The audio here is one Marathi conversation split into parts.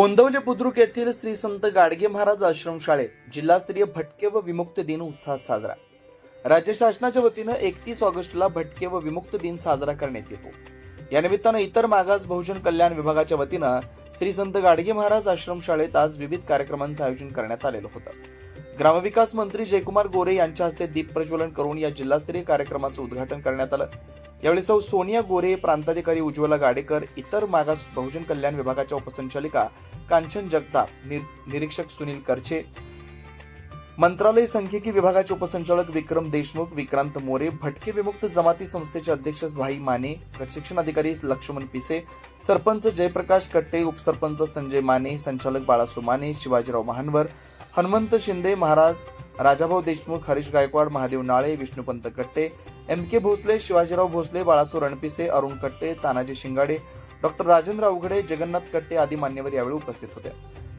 गोंदवले बुद्रुक येथील श्री संत गाडगे महाराज आश्रमशाळेत जिल्हास्तरीय भटके व विमुक्त दिन उत्साहात साजरा. राज्य शासनाच्या वतीनं एकतीस ऑगस्टला भटके व विमुक्त दिन साजरा करण्यात येतो. या निमित्तानं इतर मागास बहुजन कल्याण विभागाच्या वतीनं श्री संत गाडगे महाराज आश्रमशाळेत आज विविध कार्यक्रमांचं आयोजन करण्यात आलेलं होतं. ग्रामविकास मंत्री जयकुमार गोरे यांच्या हस्ते दीप प्रज्वलन करून या जिल्हास्तरीय कार्यक्रमाचं उद्घाटन करण्यात आलं. यावेळी सौ सोनिया गोरे प्रांताधिकारी उज्ज्वला गाडेकर इतर मागास बहुजन कल्याण विभागाच्या उपसंचालिका कांचन जगताप निर- निरीक्षक सुनील करचे मंत्रालय सांख्यिकी विभागाचे उपसंचालक विक्रम देशमुख विक्रांत मोरे भटके विमुक्त जमाती संस्थेचे अध्यक्ष भाई माने प्रशिक्षण अधिकारी लक्ष्मण पिसे सरपंच जयप्रकाश कट्टे उपसरपंच संजय माने संचालक बाळासू Mane Shivajirao महानवर Hanumant Shinde Maharaj Rajabhau Deshmukh Harish Gaikwad Mahadev Nale Vishnupant Katte M K Bhosale Shivajirao Bhosale Balasu Ranpise Arun Katte Tanaji Shingade doctor Rajendra Avaghade Jagannath Katte आदी मान्यवर यावेळी उपस्थित होते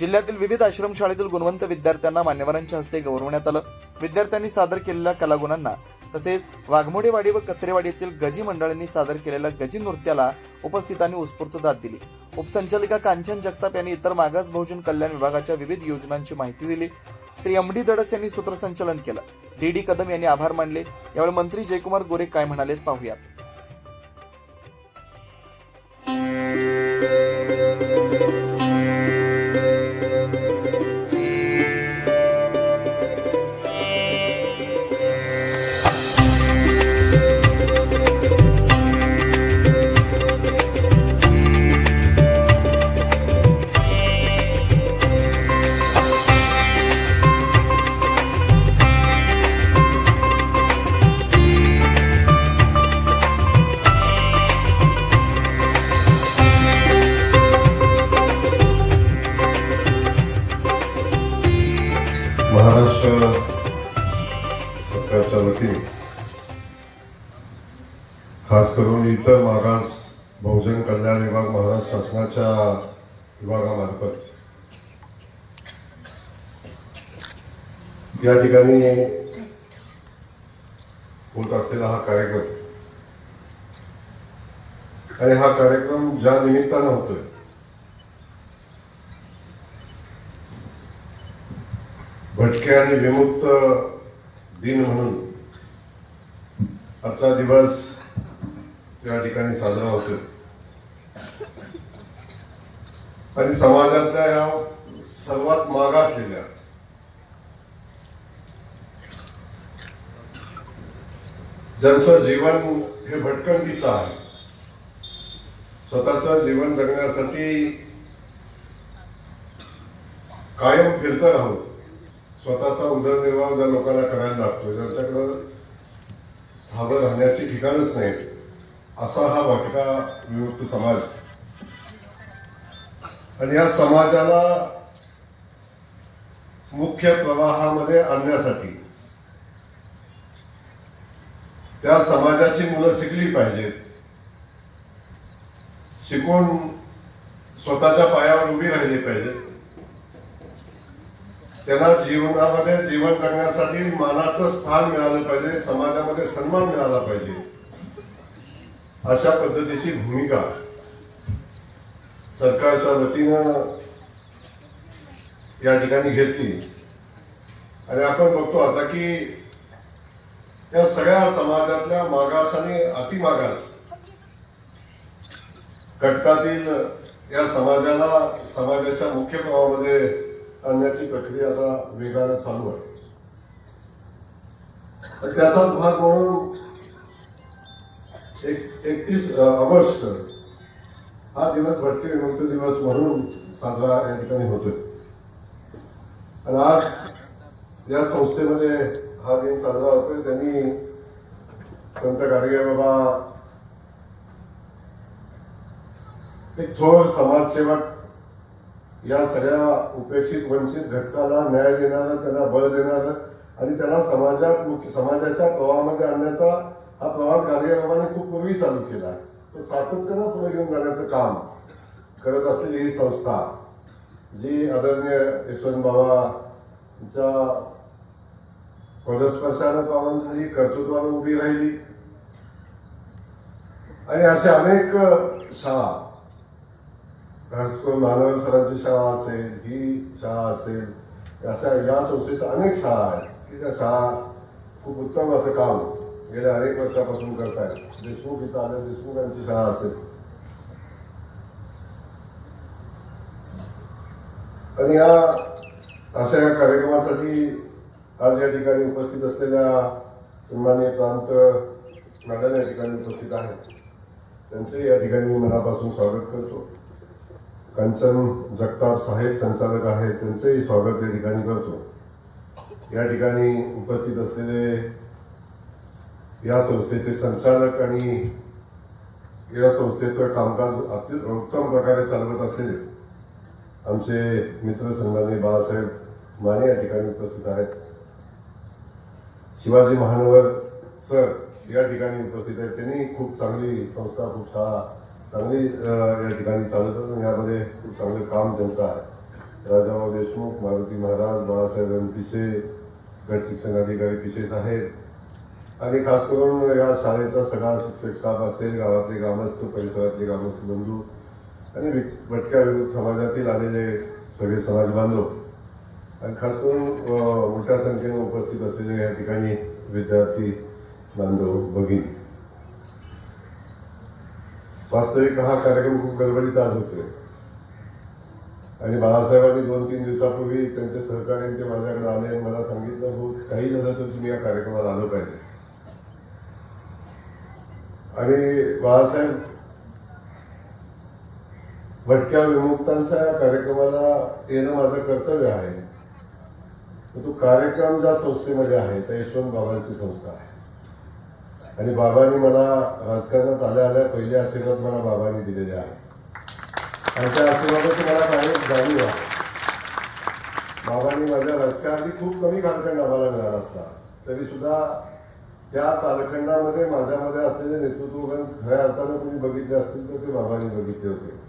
जिल्ह्यातील विविध आश्रमशाळेतील गुणवंत विद्यार्थ्यांना मान्यवरांच्या हस्ते गौरवण्यात आलं. विद्यार्थ्यांनी सादर केलेल्या कलागुणांना तसेच वाघमोडेवाडी व कचरेवाडी येथील गजी मंडळांनी सादर केलेल्या गजी नृत्याला उपस्थितांनी उत्स्फूर्त दाद दिली. उपसंचालिका कांचन जगताप यांनी इतर मागास बहुजन कल्याण विभागाच्या विविध योजनांची माहिती दिली. श्री एम डी दडस यांनी सूत्रसंचालन केलं. डी डी कदम यांनी आभार मानले. यावेळी मंत्री जयकुमार गोरे काय म्हणाले पाहूयात. खास करून इतर मागास बहुजन कल्याण विभाग महाराष्ट्र शासनाच्या विभागामार्फत. या ठिकाणी होत असलेला हा कार्यक्रम. आणि हा कार्यक्रम ज्या निमित्तानं होतोय भटके आणि विमुक्त दिन म्हणून आजचा दिवस त्या ठिकाणी साजरा होतो आणि समाजातल्या या सर्वात मागासलेल्या ज्यांचं जीवन हे भटकंतीचं आहे स्वतःच जीवन जगण्यासाठी कायम फिरत राहून स्वतःचा उदरनिर्वाह ज्या लोकांना करायला लागतो ज्यांच्याकडं सावध राहण्याची ठिकाणच नाही असा हा भटका विमुक्त समाज. आणि या समाजाला मुख्य प्रवाहामध्ये आणण्यासाठी त्या समाजाची मुलं शिकली पाहिजेत. शिकून स्वतःच्या पायावर उभी राहिली पाहिजेत. त्यांना जीवनामध्ये जीवन जगण्यासाठी मानाचं स्थान मिळालं पाहिजे समाजामध्ये सन्मान मिळाला पाहिजे. अशा पद्धतीची भूमिका सरकारच्या वतीनं या ठिकाणी घेतली. आणि आपण बघतो आता की या सगळ्या समाजातल्या मागास आणि अतिमागास घटकातील या समाजाला समाजाच्या मुख्य प्रवाहामध्ये आणण्याची प्रक्रिया आता वेगानं चालू आहे. त्याचाच भाग म्हणून एक एकतीस ऑगस्ट. हा दिवस भटके विमुक्त दिवस म्हणून साजरा या ठिकाणी होतोय. आणि आज या संस्थेमध्ये हा दिन साजरा होतोय. त्यांनी संत गाडगे बाबा एक थोर समाजसेवक या सगळ्या उपेक्षित वंचित घटकाला न्याय देणारं त्यांना बळ देणारं आणि त्याला समाजात समाजाच्या प्रवाहामध्ये आणण्याचा हा प्रवास कार्यक्रमाने खूप पूर्वी चालू केला तो सातत्यानं पुढे घेऊन जाण्याचं काम करत असलेली ही संस्था जी आदरणीय यशवंत बाबांच्या पदस्पर्शानं पावन ही कर्तृत्वानं उभी राहिली. आणि अशा अनेक शाळा खास करून मानव सरांची शाळा असेल ही शाळा असेल अशा या संस्थेच्या अनेक शाळा आहेत की त्या शाळा खूप उत्तम असं काम गेल्या अनेक वर्षापासून करतायत देशमुख इथं आले देशमुखांची शाळा असेल. आणि या अशा या कार्यक्रमासाठी आज या ठिकाणी उपस्थित असलेल्या सन्मान्य प्रांत मॅडम या ठिकाणी उपस्थित आहेत. त्यांचे या ठिकाणी मी मनापासून स्वागत करतो. कंचन जगताप साहेब संचालक आहेत त्यांचेही स्वागत या ठिकाणी करतो. या ठिकाणी उपस्थित असलेले या संस्थेचे संचालक आणि या संस्थेचं कामकाज अत्यंत उत्तम प्रकारे चालवत असलेले आमचे मित्र संघाने बाळासाहेब माने या ठिकाणी उपस्थित आहेत. शिवाजी महानगर सर या ठिकाणी उपस्थित आहेत. त्यांनी खूप चांगली संस्था खूप शाळा चांगली या ठिकाणी चालवतात आणि यामध्ये खूप चांगलं काम त्यांचं आहे. राजाभाऊ देशमुख मारुती महाराज बाळासाहेब पिसे गट शिक्षण अधिकारी पिसे साहेब आणि खास करून या शाळेचा सगळा शिक्षक स्टाफ असेल गावातले ग्रामस्थ परिसरातले ग्रामस्थ बंधू आणि भटक्या विमुक्त समाजातील आलेले सगळे समाज बांधव. आणि खास करून मोठ्या संख्येने उपस्थित असलेले या ठिकाणी विद्यार्थी बांधव भगिनी. वास्तविक हा कार्यक्रम खूप गडबडीत आज होतोय. आणि बाळासाहेबांनी दोन तीन दिवसापूर्वी त्यांचे सहकारी माझ्याकडे आले. मला सांगितलं हो काही झालं तर तुम्ही या कार्यक्रमाला आलं पाहिजे. आणि बाळासाहेब भटक्या विमुक्तांच्या कार्यक्रमाला येणं माझं कर्तव्य आहे. तो कार्यक्रम ज्या संस्थेमध्ये आहे त्या यशवंत बाबांची संस्था आहे. आणि बाबांनी मला राजकारणात आल्या आल्या पहिले आशीर्वाद मला बाबांनी दिलेले आहे आणि त्या आशीर्वादाची मला काही जाणीव आहे. बाबांनी माझ्या राजकारणात खूप कमी कार्यक्रम आम्हाला मिळाला असता. तरी सुद्धा त्या कालखंडामध्ये माझ्यामध्ये असलेले नेतृत्वगण खऱ्या अर्थानं तुम्ही बघितले असतील तर ते बाबांनी बघितले होते.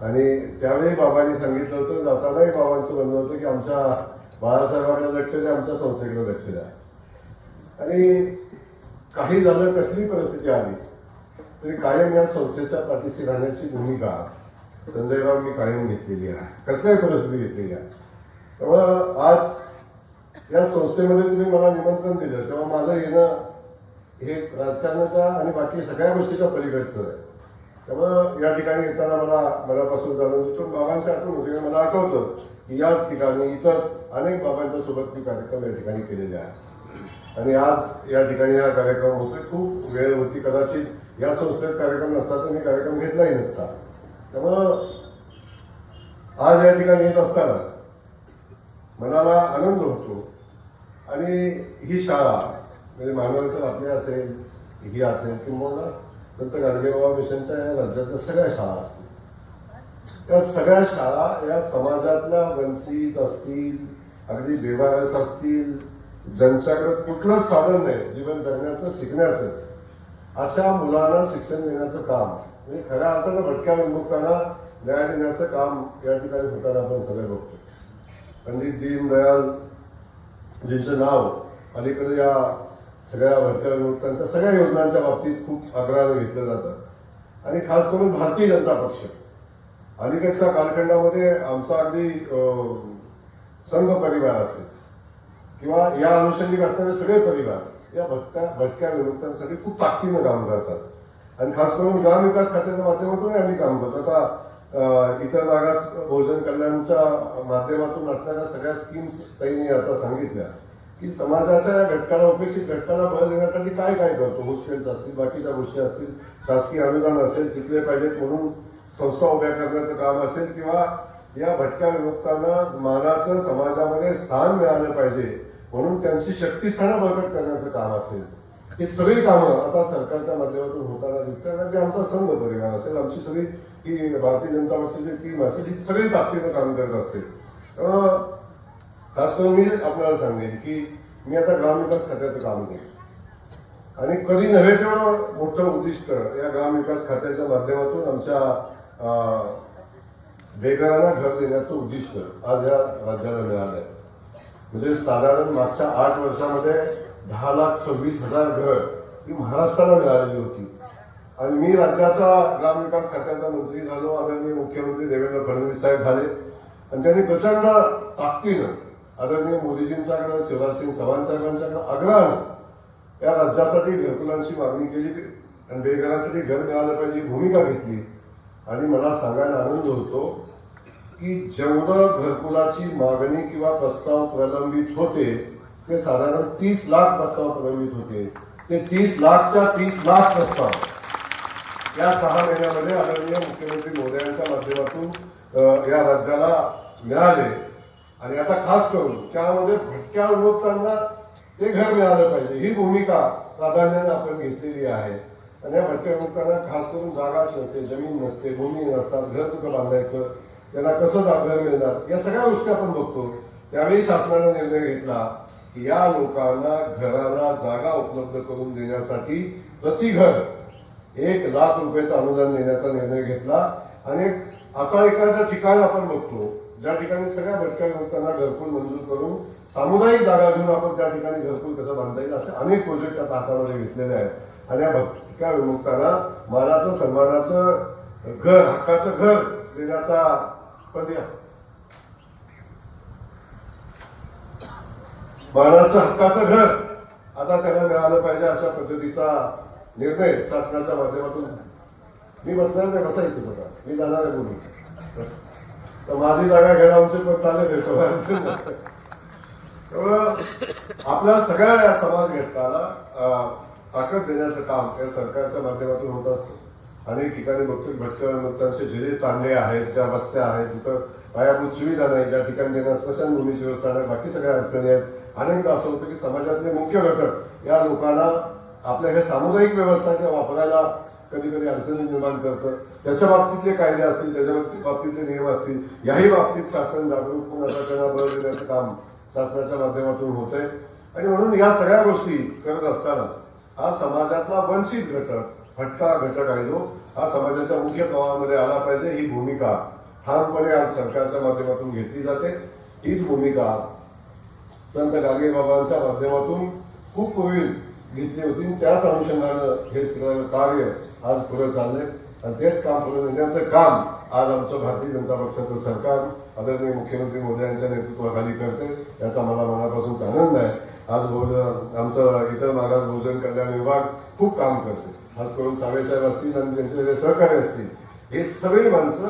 आणि त्यावेळी बाबांनी सांगितलं होतं जातानाही बाबांचं म्हणणं होतं की आमच्या बाळासाहेबांकडे लक्ष द्या आमच्या संस्थेकडे लक्ष द्या. आणि काही झालं कसली परिस्थिती आली तरी कायम या संस्थेच्या पाठीशी राहण्याची भूमिका संजयराव मी कायम घेतलेली आहे. कसल्याही परिस्थिती घेतलेली आहे. तेव्हा आज या संस्थेमध्ये तुम्ही मला निमंत्रण दिलं तेव्हा माझं येणं हे राजकारणाच्या आणि बाकी सगळ्या गोष्टीच्या पलीकडचं आहे. त्यामुळं या ठिकाणी येताना मला मनापासून जाणून पण बाबांची आठवण होती मला आठवतं की याच ठिकाणी इतरच अनेक बाबांच्या सोबत मी कार्यक्रम या ठिकाणी केलेले आहे आणि आज या ठिकाणी हा कार्यक्रम होतोय. खूप वेळ होती कदाचित. या संस्थेत कार्यक्रम नसता तर मी कार्यक्रम घेतलाही नसता. त्यामुळं आज या ठिकाणी येत असताना मनाला आनंद होतो. आणि ही शाळा म्हणजे मानवाचं आपली असेल ही असेल किंवा संत गाडगेबाबा मिशनच्या या राज्यातल्या सगळ्या शाळा असतील. त्या सगळ्या शाळा या समाजातल्या वंचित असतील अगदी बेवारस असतील ज्यांच्याकडे कुठलंच साधन नाही जीवन जगण्याचं शिकण्याचं अशा मुलांना शिक्षण देण्याचं काम. म्हणजे खऱ्या अर्थानं भटक्या विमुक्तांना न्याय देण्याचं काम या ठिकाणी होताना आपण सगळे बघतो पंडित दीनदयाल ज्यांचं नाव अलीकडे या सगळ्या भटक्या सगळ्या योजनांच्या बाबतीत खूप आग्रहाने घेतलं जातं. आणि खास करून भारतीय जनता पक्ष. अलीकडच्या कालखंडामध्ये आमचा अगदी संघ परिवार असेल किंवा या अनुषंगिक असणारे सगळे परिवार या भटक्या भटक्या विमुक्तांसाठी खूप ताकदीनं काम करतात. आणि खास करून ग्रामविकास खात्याच्या माध्यमातून आम्ही काम करतो. आता इतर मागास भोजन कल्याणच्या माध्यमातून असणाऱ्या सगळ्या स्कीम्स त्यांनी आता सांगितल्या. की समाजाच्या या घटकाला उपेक्षित घटकाला बळ देण्यासाठी काय काय करतो? हॉस्टेल्स असतील बाकीच्या गोष्टी असतील शासकीय अनुदान असेल शिकले पाहिजेत म्हणून संस्था उभ्या करण्याचं काम असेल किंवा या भटक्या विभक्तांना मानाचं समाजामध्ये स्थान मिळालं पाहिजे म्हणून त्यांची शक्तीस्थानं बळकट करण्याचं काम असेल. ही सगळी कामं आता सरकारच्या माध्यमातून होताना दिसतात आणि आमचा संघ परिवार असेल. आमची सगळी ही भारतीय जनता पक्षाची टीम असेल ही सगळी ताकदीनं काम करत असते. खास करून मी आपल्याला सांगेन की मी आता ग्रामविकास खात्याचं काम करतो आणि कधी नव्हे तेवढं मोठं उद्दिष्ट या ग्रामविकास खात्याच्या माध्यमातून आमच्या बेघरांना घर देण्याचं उद्दिष्ट आज या राज्याला मिळालं आहे म्हणजे साधारण मागच्या आठ वर्षामध्ये दहा लाख सव्वीस हजार घर ही महाराष्ट्राला मिळालेली होती. आणि मी राज्याचा ग्रामविकास खात्याचा मंत्री झालो आदरणीय मुख्यमंत्री देवेंद्र फडणवीस साहेब झाले. आणि त्यांनी प्रचंड ताकदीनं आदरणीय मोदीजींच्याकडे शिवराजसिंग चव्हाण साहेबांच्याकडे आग्रहानं या राज्यासाठी घरकुलांची मागणी केली आणि बेघरासाठी घर मिळालं पाहिजे भूमिका घेतली. आणि मला सांगायला आनंद होतो की जेवढं घरकुलाची मागणी किंवा प्रस्ताव प्रलंबित होते ते साधारण तीस लाख प्रस्ताव प्रलंबित होते. ते तीस लाखच्या तीस लाख प्रस्ताव या सहा महिन्यामध्ये आदरणीय मुख्यमंत्री मोदयांच्या माध्यमातून या राज्याला मिळाले. आणि आता खास करून त्यामध्ये भटक्या लोकांना ते घर मिळालं पाहिजे. ही भूमिका प्राधान्याने आपण घेतलेली आहे. आणि या भटक्या लोकांना खास करून जागाच नसते जमीन नसते भूमी नसतात घर कुठं बांधायचं त्यांना कसं घर मिळणार या सगळ्या गोष्टी आपण बघतो. त्यावेळी शासनाने निर्णय घेतला की या लोकांना घराला जागा उपलब्ध करून देण्यासाठी प्रति घर एक लाख रुपयाचं अनुदान देण्याचा निर्णय घेतला. आणि असा एखादा ठिकाण आपण बघतो ज्या ठिकाणी सगळ्या भटक्या लोकांना घरकुल मंजूर करून सामुदायिक जागा घेऊन आपण त्या ठिकाणी घरकुल कसं बांधता येईल असे अनेक प्रोजेक्ट आता हातामध्ये घेतलेले आहेत. आणि या भटक्या विमुक्तांना मानाचं सन्मानाचं घर हक्काचं घर देण्याचा पण मानाचं हक्काचं घर आता त्यांना मिळालं पाहिजे अशा पद्धतीचा निर्णय शासनाच्या माध्यमातून. मी बसणार नाही बसा इथे बघा मी जाणार आहे बोलून तर माझी जागा घ्यायला आमचे पण चालेल त्यामुळं आपल्या सगळ्या या समाज घटकाला ताकद देण्याचं काम या सरकारच्या माध्यमातून होत असतं. अनेक ठिकाणी बघतो भटक्या जे जे तांडे आहेत ज्या वस्त्या आहेत तिथं पायाभूत सुविधा नाही ज्या ठिकाणी त्यांना स्मशानभूमीची व्यवस्था नाही बाकी सगळ्या अडचणी आहेत. अनेकदा असं होतं की समाजातले मुख्य घटक या लोकांना आपल्या ह्या सामुदायिक व्यवस्था वापरायला कधी कधी अडचणी निर्माण करतं. त्याच्या बाबतीतले कायदे असतील त्याच्या बाबतीत- बाबतीतले नियम असतील याही बाबतीत शासन जागरूक होऊन आता त्यांना बळ देण्याचं काम शासनाच्या माध्यमातून होत आहे आणि म्हणून या सगळ्या गोष्टी करत असताना हा समाजातला वंचित घटक फटका घटक आहे जो हा समाजाच्या मुख्य प्रवाहामध्ये आला पाहिजे ही भूमिका ठामपणे आज सरकारच्या माध्यमातून घेतली जाते. हीच भूमिका संत गाडगे बाबांच्या माध्यमातून खूप पूर्वी घेतली होती त्याच अनुषंगानं हे सगळं कार्य आज पुढे चाललंय. आणि तेच काम पुढे नेण्याचं काम आज आमचं भारतीय जनता पक्षाचं सरकार आदरणीय मुख्यमंत्री मोदी यांच्या नेतृत्वाखाली करते याचा मला मनापासून आनंद आहे. आज बहु- आमचं इतर मागास भोजन कल्याण विभाग खूप काम करते खास करून सावेसाहेब असतील आणि त्यांचे जे सहकारी असतील हे सगळी माणसं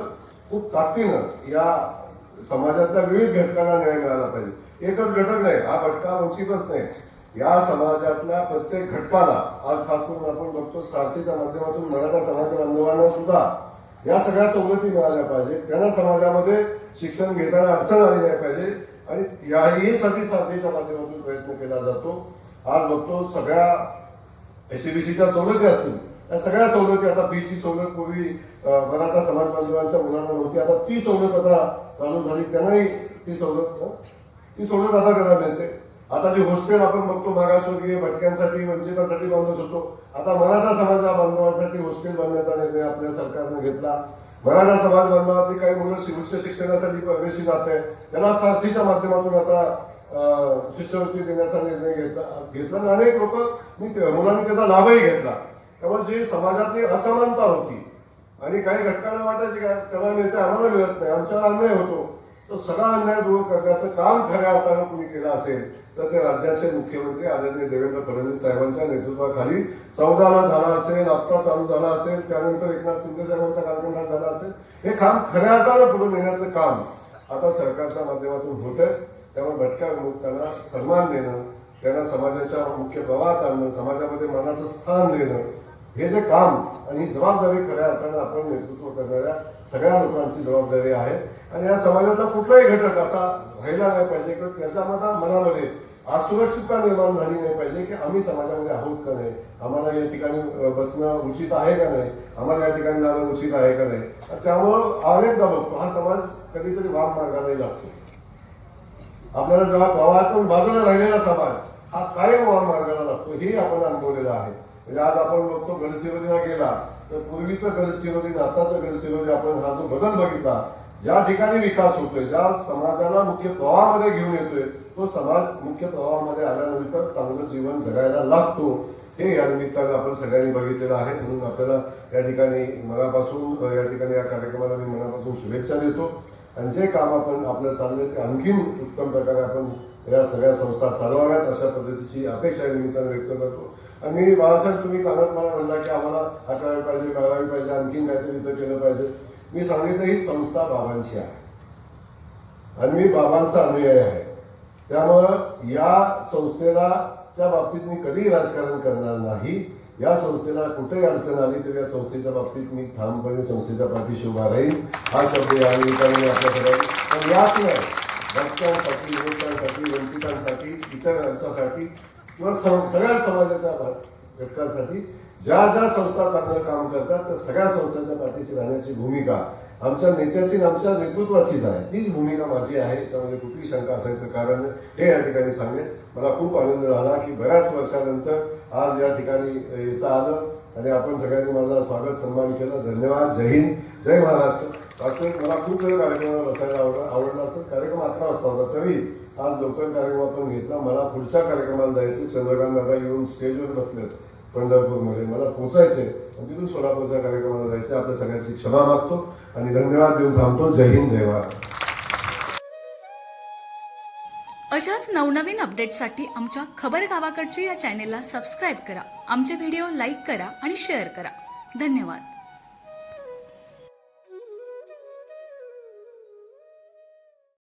खूप ताकदीनं या समाजातल्या विविध घटकांना न्याय मिळाला पाहिजे. एकच घटक नाही हा भटका वंचितच नाही. या समाजातल्या प्रत्येक घटकाला आज खास करून आपण बघतो सारथीच्या माध्यमातून मराठा समाज बांधवांना सुद्धा या सगळ्या सवलती मिळाल्या पाहिजे त्यांना समाजामध्ये शिक्षण घेताना अडचण आली नाही पाहिजे आणि याहीसाठी सारथीच्या माध्यमातून प्रयत्न केला जातो. आज बघतो सगळ्या एसीबीसीच्या सवलती असतील. त्या सगळ्या सवलती आता बीची सवलत पूर्वी मराठा समाज बांधवांच्या मुलांना नव्हती. आता ती सवलत आता चालू झाली. त्यांनाही ती सवलत ती सवलत आता त्यांना मिळते. आता जे हॉस्टेल आपण बघतो मागासवर्गीय भटक्यांसाठी वंचितांसाठी बांधत होतो. आता मराठा समाज बांधवांसाठी हॉस्टेल बांधण्याचा निर्णय आपल्या सरकारने घेतला. मराठा समाज बांधवातील काही मुलं उच्च शिक्षणासाठी परदेशी जात आहे त्याला साथीच्या माध्यमातून आता शिष्यवृत्ती देण्याचा निर्णय घेतला घेतला आणि अनेक लोक मुलांनी त्याचा लाभही घेतला. त्यामुळे जी समाजातली असमानता होती आणि काही घटकांना वाटायची का त्याला मिळते आम्हाला मिळत नाही. आमच्याला अन्याय होतो. तो सगळा अन्याय दूर करण्याचं काम खऱ्या अर्थानं कुणी केलं असेल तर ते राज्याचे मुख्यमंत्री आदरणीय देवेंद्र फडणवीस साहेबांच्या नेतृत्वाखाली चौदाला झाला असेल आत्ता चालू झाला असेल त्यानंतर एकनाथ शिंदे साहेबांच्या कार्यक्रमात झाला असेल. हे काम खऱ्या अर्थानं पुढे नेण्याचं काम आता सरकारच्या माध्यमातून होत आहे त्यामुळे भटक्या विमुक्तांना सन्मान देणं त्यांना समाजाच्या मुख्य प्रवाहात आणणं समाजामध्ये मानाचं स्थान देणं हे जे काम आणि ही जबाबदारी खऱ्या अर्थानं आपण नेतृत्व करणाऱ्या सगळ्या लोकांची जबाबदारी आहे. आणि या समाजाचा कुठलाही घटक असा व्हायला नाही पाहिजे किंवा त्याच्यामध्ये मनामध्ये असुरक्षितता निर्माण झाली नाही पाहिजे की आम्ही समाजामध्ये आहोत का नाही? आम्हाला या ठिकाणी बसणं उचित आहे का नाही? आम्हाला या ठिकाणी जाणं उचित आहे का नाही? त्यामुळं अनेकदा बघतो हा समाज कधीतरी वाम मार्गाने लागतो. आपल्याला जेव्हा भावातून बाजूला राहिलेला समाज हा कायम वाम मार्गाला लागतो हे आपण अनुभवलेलं आहे. म्हणजे आज आपण बघतो गडचिरोलीला गेला तर पूर्वीचं गडचिरोली आताचं गडचिरोली आपण हा जो बदल बघितला ज्या ठिकाणी विकास होतोय ज्या समाजाला मुख्य प्रवाहामध्ये घेऊन येतोय तो समाज मुख्य प्रवाहामध्ये आल्यानंतर चांगलं जीवन जगायला लागतो. हे या निमित्तानं आपण सगळ्यांनी बघितलेलं आहे. म्हणून आपल्याला या ठिकाणी मनापासून या ठिकाणी या कार्यक्रमाला मी मनापासून शुभेच्छा देतो. आणि जे काम आपण आपलं चाललंय ते आणखीन उत्तम प्रकारे आपण या सगळ्या संस्था चालवाव्यात अशा पद्धतीची अपेक्षा या निमित्तानं व्यक्त करतो. आणि मी बाळासाहेब तुम्ही कानात मला म्हणला की आम्हाला अकरावी पाहिजे बारावी पाहिजे आणखीन काहीतरी इथं केलं पाहिजे. मी सांगितलं ही संस्था बाबांची आहे. आणि मी बाबांचा अनुयायी आहे. त्यामुळं या संस्थेला च्या बाबतीत मी कधीही राजकारण करणार नाही. या संस्थेला कुठेही अडचण आली तर या संस्थेच्या बाबतीत मी ठामपणे संस्थेच्या पाठीशी उभा राहील हा शब्द या निमित्ताने आपल्या सगळ्यांनी पण याच नाही भक्तांसाठी युवकांसाठी वंचितांसाठी इतरांसाठी किंवा सगळ्या समाजाच्या घटकांसाठी ज्या ज्या संस्था चांगलं काम करतात त्या सगळ्या संस्थांच्या पाठीशी राहण्याची भूमिका आमच्या नेत्याची आमच्या नेतृत्वाचीच आहे. तीच भूमिका माझी आहे. याच्यामध्ये कुठली शंका असायचं कारण हे या ठिकाणी सांगेल मला खूप आनंद झाला की बऱ्याच वर्षानंतर आज या ठिकाणी येता आलं आणि आपण सगळ्यांनी माझा स्वागत सन्मान केलं. धन्यवाद. जय हिंद. जय महाराष्ट्र. वास्तविक मला खूप वेळ कार्यक्रमाला बसायला आवडला आवडला असं कार्यक्रम अकरा वाजता होता. तरी आज लोकल कार्यक्रम घेतला मला पुढच्या कार्यक्रमाला जायचं चंद्रकांत दादा येऊन स्टेजवर बसलेत पंढरपूरमध्ये. मला पोचायचे आणि तिथून सोलापूरच्या कार्यक्रमाला जायचं आपल्या सगळ्यांची क्षमा मागतो आणि धन्यवाद देऊन थांबतो. जय हिंद जय महाराष्ट्र अशाच नवनवीन अपडेटसाठी आमच्या खबर गावाकडच्या या चॅनेलला सबस्क्राईब करा. आमचे व्हिडिओ लाईक करा आणि शेअर करा. धन्यवाद.